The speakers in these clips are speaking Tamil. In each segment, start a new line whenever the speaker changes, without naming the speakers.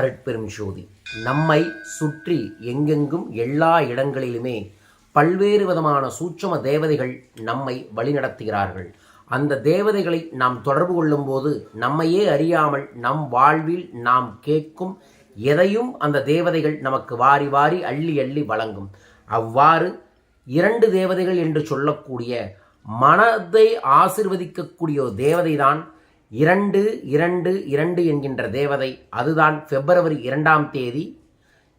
அருட்பெரும் ஜோதி. நம்மை சுற்றி எங்கெங்கும் எல்லா இடங்களிலுமே பல்வேறு விதமான சூட்சம தேவதைகள் நம்மை வழிநடத்துகிறார்கள். அந்த தேவதைகளை நாம் தொடர்பு கொள்ளும்போது நம்மையே அறியாமல் நம் வாழ்வில் நாம் கேட்கும் எதையும் அந்த தேவதைகள் நமக்கு வாரி வாரி அள்ளி அள்ளி வழங்கும். அவ்வாறு இரண்டு தேவதைகள் என்று சொல்லக்கூடிய மனதை ஆசிர்வதிக்கக்கூடிய ஒரு தேவதைதான் இரண்டு இரண்டு இரண்டு என்கின்ற தேவதை அதுதான் பிப்ரவரி இரண்டாம் தேதி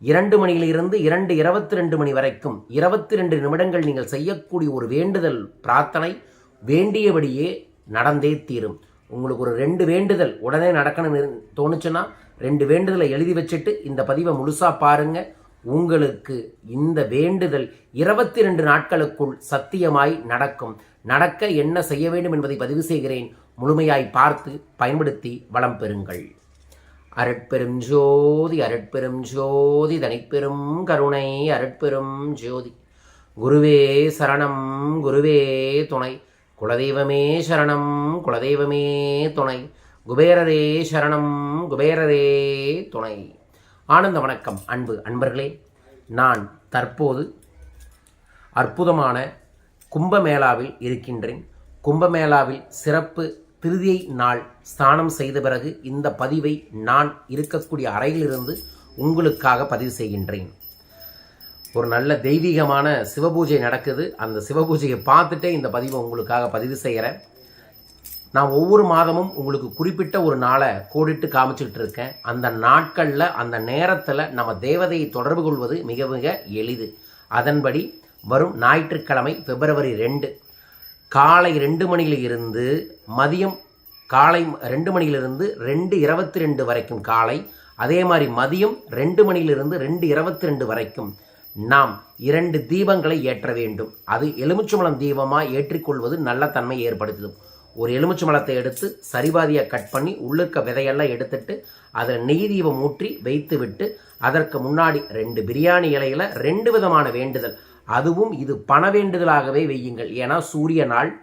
இரண்டு மணியிலிருந்து இரண்டு இருபத்தி ரெண்டு மணி வரைக்கும் இருபத்தி ரெண்டு நிமிடங்கள் நீங்கள் செய்யக்கூடிய ஒரு வேண்டுதல் பிரார்த்தனை வேண்டியபடியே நடந்தே தீரும். உங்களுக்கு ஒரு ரெண்டு வேண்டுதல் உடனே நடக்கணும்னு தோணுச்சுன்னா ரெண்டு வேண்டுதலை எழுதி வச்சுட்டு இந்த பதிவை முழுசாக பாருங்கள் உங்களுக்கு இந்த வேண்டுதல் இருபத்தி ரெண்டு நாட்களுக்குள் சத்தியமாய் நடக்கும். நடக்க என்ன செய்ய வேண்டும் என்பதை பதிவு செய்கிறேன். முழுமையாய் பார்த்து பயன்படுத்தி வளம் பெறுங்கள். அருட்பெரும் ஜோதி அருட்பெரும் ஜோதி தனிப்பெரும் கருணை அருட்பெரும் ஜோதி. குருவே சரணம் குருவே துணை. குலதெய்வமே சரணம் குலதெய்வமே துணை. குபேரரே சரணம் குபேரரே துணை. ஆனந்த வணக்கம் அன்பு அன்பர்களே. நான் தற்போது அற்புதமான கும்பமேளாவில் இருக்கின்றேன். கும்பமேளாவில் சிறப்பு திருதியை நாள் ஸ்நானம் செய்த பிறகு இந்த பதிவை நான் இருக்கக்கூடிய அறையிலிருந்து உங்களுக்காக பதிவு செய்கின்றேன். ஒரு நல்ல தெய்வீகமான சிவபூஜை நடக்குது. அந்த சிவபூஜையை பார்த்துட்டே இந்த பதிவை உங்களுக்காக பதிவு செய்கிறேன். நான் ஒவ்வொரு மாதமும் உங்களுக்கு குறிப்பிட்ட ஒரு நாளை கோடிட்டு காமிச்சிக்கிட்டு இருக்கேன். அந்த நாட்களில் அந்த நேரத்தில் நம்ம தேவதையை தொடர்பு கொள்வது மிக மிக எளிது. அதன்படி வரும் ஞாயிற்றுக்கிழமை பிப்ரவரி ரெண்டு காலை ரெண்டு மணியில் இருந்து மதியம் காலை ரெண்டு மணியிலிருந்து ரெண்டு இருபத்தி ரெண்டு வரைக்கும் காலை அதே மாதிரி மதியம் ரெண்டு மணியிலிருந்து ரெண்டு இருபத்தி ரெண்டு வரைக்கும் நாம் இரண்டு தீபங்களை ஏற்ற வேண்டும். அது எலுமிச்சம்பழம் தீபமாக ஏற்றிக்கொள்வது நல்ல தன்மை ஏற்படுத்தும். ஒரு எலுமிச்சம்பழத்தை எடுத்து சரிபாதியாக கட் பண்ணி உள்ளுக்க விதையெல்லாம் எடுத்துட்டு அதில் நெய் தீபம் ஊற்றி வைத்து விட்டு அதற்கு முன்னாடி ரெண்டு பிரியாணி இலையில ரெண்டு விதமான வேண்டுதல். அதுவும் இது பண வேண்டுதலாகவே வையுங்கள் ஏன்னா சூரிய நாள்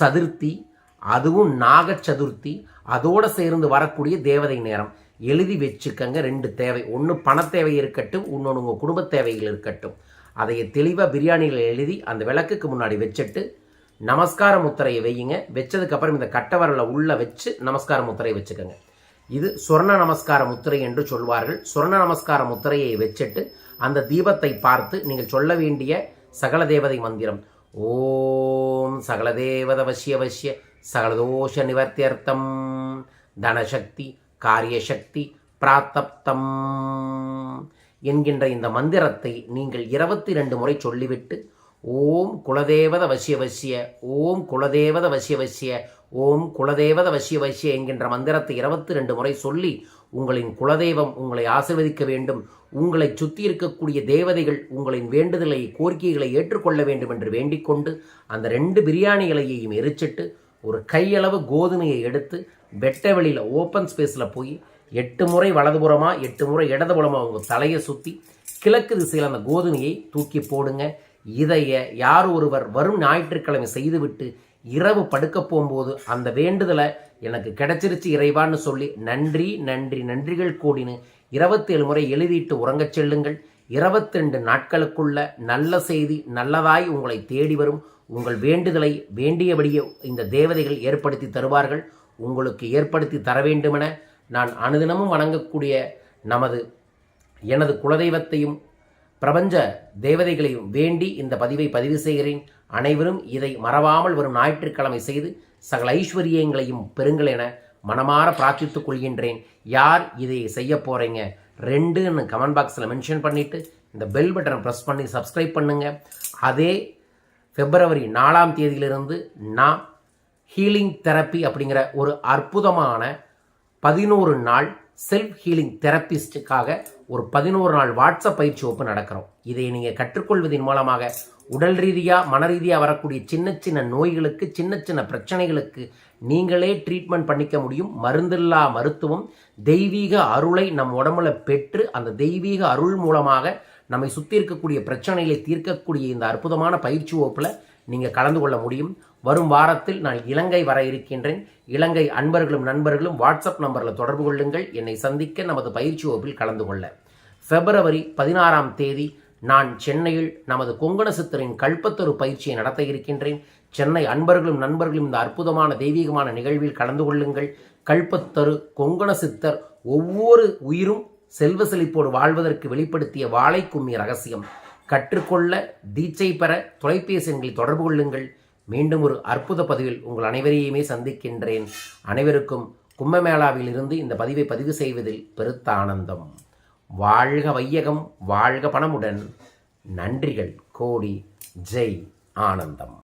சதுர்த்தி அதுவும் நாக சதுர்த்தி அதோடு சேர்ந்து வரக்கூடிய தேவதை நேரம். எழுதி வச்சுக்கங்க ரெண்டு தேவை. ஒன்று பணத்தேவை இருக்கட்டும் இன்னொன்று உங்கள் குடும்ப தேவைகள் இருக்கட்டும். அதை தெளிவாக பிரியாணியில் எழுதி அந்த விளக்குக்கு முன்னாடி வச்சுட்டு நமஸ்கார முத்திரையை வையுங்க வச்சதுக்கப்புறம் இந்த கட்டவரலை உள்ளே வச்சு நமஸ்கார முத்திரையை வச்சுக்கோங்க. இது சொர்ண நமஸ்கார முத்திரை என்று சொல்வார்கள். சொர்ண நமஸ்கார முத்திரையை வச்சுட்டு அந்த தீபத்தை பார்த்து நீங்கள் சொல்ல வேண்டிய சகல தேவதை மந்திரம். ஓம் சகல தேவத வசிய வசிய சகலதோஷ நிவர்த்தியர்த்தம். தனசக்தி காரியசக்தி பிராத்தப்தம் என்கின்ற இந்த மந்திரத்தை நீங்கள் இருபத்தி ரெண்டு முறை சொல்லிவிட்டு ஓம் குலதேவத வசிய வசிய ஓம் குலதேவத வசிய வசிய ஓம் குலதேவத வசிய வசிய என்கின்ற மந்திரத்தை இருபத்தி ரெண்டு முறை சொல்லி உங்களின் குலதெய்வம் உங்களை ஆசிர்வதிக்க வேண்டும். உங்களை சுற்றி இருக்கக்கூடிய தேவதைகள் உங்களின் வேண்டுதலை கோரிக்கைகளை ஏற்றுக்கொள்ள வேண்டும் என்று வேண்டிக்கொண்டு அந்த ரெண்டு பிரியாணி இலையையும் எரிச்சிட்டு ஒரு கையளவு கோதுமையை எடுத்து வெட்ட வெளியில் ஓப்பன் ஸ்பேஸில் போய் எட்டு முறை வலதுபுறமாக எட்டு முறை இடதுபுறமாக உங்கள் தலையை சுற்றி கிழக்கு திசையில் அந்த கோதுமையை தூக்கி போடுங்க. இதைய யார் ஒருவர் வரும் ஞாயிற்றுக்கிழமை செய்துவிட்டு இரவு படுக்க போகும்போது அந்த வேண்டுதலை எனக்கு கிடைச்சிருச்சு இறைவான்னு சொல்லி நன்றி நன்றி நன்றிகள் கூடினு இருபத்தேழு முறை எழுதிட்டு உறங்கச் செல்லுங்கள். இருபத்திரெண்டு நாட்களுக்குள்ள நல்ல செய்தி நல்லதாய் உங்களை தேடி வரும். உங்கள் வேண்டுதலை வேண்டியபடியே இந்த தேவதைகள் ஏற்படுத்தி தருவார்கள். உங்களுக்கு ஏற்படுத்தி தர வேண்டுமென நான் அனுதினமும் வணங்கக்கூடிய நமது எனது குலதெய்வத்தையும் பிரபஞ்ச தேவதைகளையும் வேண்டி இந்த பதிவை பதிவு செய்கிறேன். அனைவரும் இதை மறவாமல் வரும் ஞாயிற்றுக்கிழமை செய்து சகல ஐஸ்வர்யங்களையும் பெறுங்கள் என மனமாற பிரார்த்தித்துக் கொள்கின்றேன். யார் இதை செய்ய போகிறீங்க ரெண்டுன்னு கமெண்ட் பாக்ஸில் மென்ஷன் பண்ணிவிட்டு இந்த பெல் பட்டனை ப்ரெஸ் பண்ணி சப்ஸ்கிரைப் பண்ணுங்கள் அதே பிப்ரவரி நாலாம் தேதியிலிருந்து நான் ஹீலிங் தெரப்பி அப்படிங்கிற ஒரு அற்புதமான பதினோரு நாள் செல்ஃப் ஹீலிங் தெரப்பிஸ்டுக்காக ஒரு பதினோரு நாள் வாட்ஸ்அப் பயிற்சி வகுப்பு நடக்கிறோம். இதை நீங்கள் கற்றுக்கொள்வதன் மூலமாக உடல் ரீதியாக மன ரீதியாக வரக்கூடிய சின்ன சின்ன நோய்களுக்கு சின்ன சின்ன பிரச்சனைகளுக்கு நீங்களே ட்ரீட்மெண்ட் பண்ணிக்க முடியும். மருந்தில்லா மருத்துவம் தெய்வீக அருளை நம் உடம்புல பெற்று அந்த தெய்வீக அருள் மூலமாக நம்மை சுற்றி இருக்கக்கூடிய பிரச்சனைகளை தீர்க்கக்கூடிய இந்த அற்புதமான பயிற்சி வகுப்பில் நீங்கள் கலந்து கொள்ள முடியும். வரும் வாரத்தில் நான் இலங்கை வர இருக்கின்றேன். இலங்கை அன்பர்களும் நண்பர்களும் வாட்ஸ்அப் நம்பரில் தொடர்பு கொள்ளுங்கள். என்னை சந்திக்க நமது பயிற்சி வகுப்பில் கலந்து கொள்ள. பிப்ரவரி பதினாறாம் தேதி நான் சென்னையில் நமது கொங்கண சித்தரின் கல்பத்தொரு பயிற்சியை நடத்த இருக்கின்றேன். சென்னை அன்பர்களும் நண்பர்களும் இந்த அற்புதமான தெய்வீகமான நிகழ்வில் கலந்து கொள்ளுங்கள். கல்பத்தரு கொங்கண சித்தர் ஒவ்வொரு உயிரும் செல்வ செழிப்போடு வாழ்வதற்கு வெளிப்படுத்திய வாழை கும்மி ரகசியம். கற்றுக்கொள்ள தீட்சை பெற தொலைபேசி எண்களில் தொடர்பு கொள்ளுங்கள். மீண்டும் ஒரு அற்புத பதிவில் உங்கள் அனைவரையுமே சந்திக்கின்றேன். அனைவருக்கும் கும்பமேளாவில் இருந்து இந்த பதிவை பதிவு செய்வதில் பெருத்த ஆனந்தம். வாழ்க வையகம் வாழ்க பணமுடன். நன்றிகள் கோடி ஜெய் ஆனந்தம்.